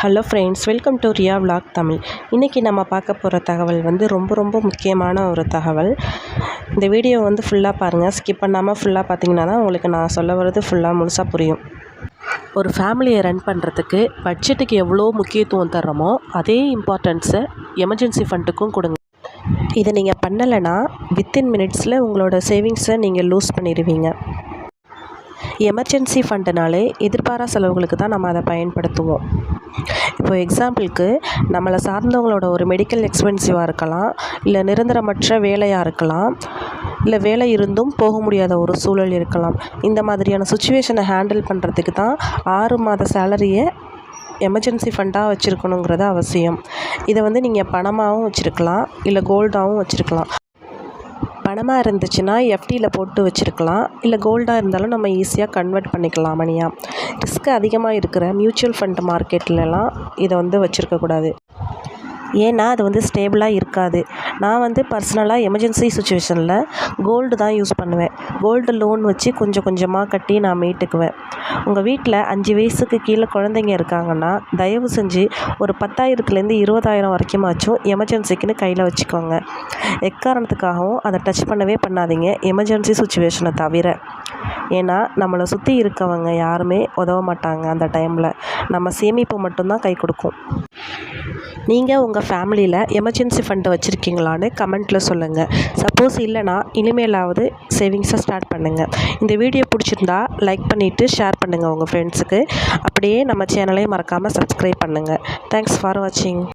Hello friends welcome to Riya vlog Tamil. இன்றைக்கி நம்ம பார்க்க போகிற தகவல் வந்து ரொம்ப ரொம்ப முக்கியமான ஒரு தகவல். இந்த வீடியோ வந்து ஃபுல்லாக பாருங்கள் ஸ்கிப் பண்ணாமல் ஃபுல்லாக பார்த்தீங்கன்னா தான் உங்களுக்கு நான் சொல்ல வர்றது ஃபுல்லாக முழுசாக புரியும். ஒரு ஃபேமிலியை ரன் பண்ணுறதுக்கு பட்ஜெட்டுக்கு எவ்வளோ முக்கியத்துவம் தர்றோமோ அதே இம்பார்ட்டன்ஸை எமர்ஜென்சி ஃபண்டுக்கும் கொடுங்க. இதை நீங்கள் பண்ணலைன்னா வித்தின் மினிட்ஸில் உங்களோட சேவிங்ஸை நீங்கள் லூஸ் பண்ணிடுவீங்க. எமர்ஜென்சி ஃபண்டுனாலே எதிர்பாரா செலவுகளுக்கு தான் நம்ம அதை பயன்படுத்துவோம். இப்போ எக்ஸாம்பிளுக்கு நம்மளை சார்ந்தவங்களோட ஒரு மெடிக்கல் எக்ஸ்பென்சிவாக இருக்கலாம் இல்லை நிரந்தரமற்ற வேலையாக இருக்கலாம் இல்லை வேலை இருந்தும் போக முடியாத ஒரு சூழல் இருக்கலாம். இந்த மாதிரியான சுச்சுவேஷனை ஹேண்டில் பண்ணுறதுக்கு தான் ஆறு மாத சேலரியை எமர்ஜென்சி ஃபண்டாக வச்சுருக்கணுங்கிறது அவசியம். இதை வந்து நீங்கள் பணமாகவும் வச்சுருக்கலாம் இல்லை கோல்டாகவும் வச்சுருக்கலாம். பணமாக இருந்துச்சுன்னா எஃப்டியில் போட்டு வச்சுருக்கலாம். இல்லை கோல்டாக இருந்தாலும் நம்ம ஈஸியாக கன்வெர்ட் பண்ணிக்கலாம் மணியாக ரிஸ்க் அதிகமாக இருக்கிற மியூச்சுவல் ஃபண்ட் மார்க்கெட்லலாம் இதை வந்து வச்சுருக்கக்கூடாது ஏன்னா அது வந்து ஸ்டேபிளாக இருக்காது. நான் வந்து பர்சனலாக எமர்ஜென்சி சுச்சுவேஷனில் கோல்டு தான் யூஸ் பண்ணுவேன். கோல்டு லோன் வச்சு கொஞ்சம் கொஞ்சமாக கட்டி நான் மீட்டுக்குவேன். உங்கள் வீட்டில் அஞ்சு வயசுக்கு கீழே குழந்தைங்க இருக்காங்கன்னா தயவு செஞ்சு ஒரு பத்தாயிரத்துலேருந்து இருபதாயிரம் வரைக்குமாச்சும் எமர்ஜென்சிக்குன்னு கையில் வச்சுக்கோங்க. எக்காரணத்துக்காகவும் அதை டச் பண்ணவே பண்ணாதீங்க. எமர்ஜென்சி சுச்சுவேஷனை தவிர. ஏன்னா நம்மளை சுற்றி இருக்கவங்க யாருமே உதவ மாட்டாங்க அந்த டைமில் நம்ம சேமிப்பு மட்டும்தான் கை கொடுக்கும். நீங்கள் உங்கள் ஃபேமிலியில் எமர்ஜென்சி ஃபண்டு வச்சுருக்கீங்களான்னு கமெண்ட்டில் சொல்லுங்கள் சப்போஸ் இல்லைனா இனிமேலாவது சேவிங்ஸை ஸ்டார்ட் பண்ணுங்கள் இந்த வீடியோ பிடிச்சிருந்தா லைக் பண்ணிவிட்டு ஷேர் பண்ணுங்கள் உங்கள் ஃப்ரெண்ட்ஸுக்கு அப்படியே நம்ம சேனலையும் மறக்காமல் சப்ஸ்கிரைப் பண்ணுங்கள் தேங்க்ஸ் ஃபார் வாட்சிங்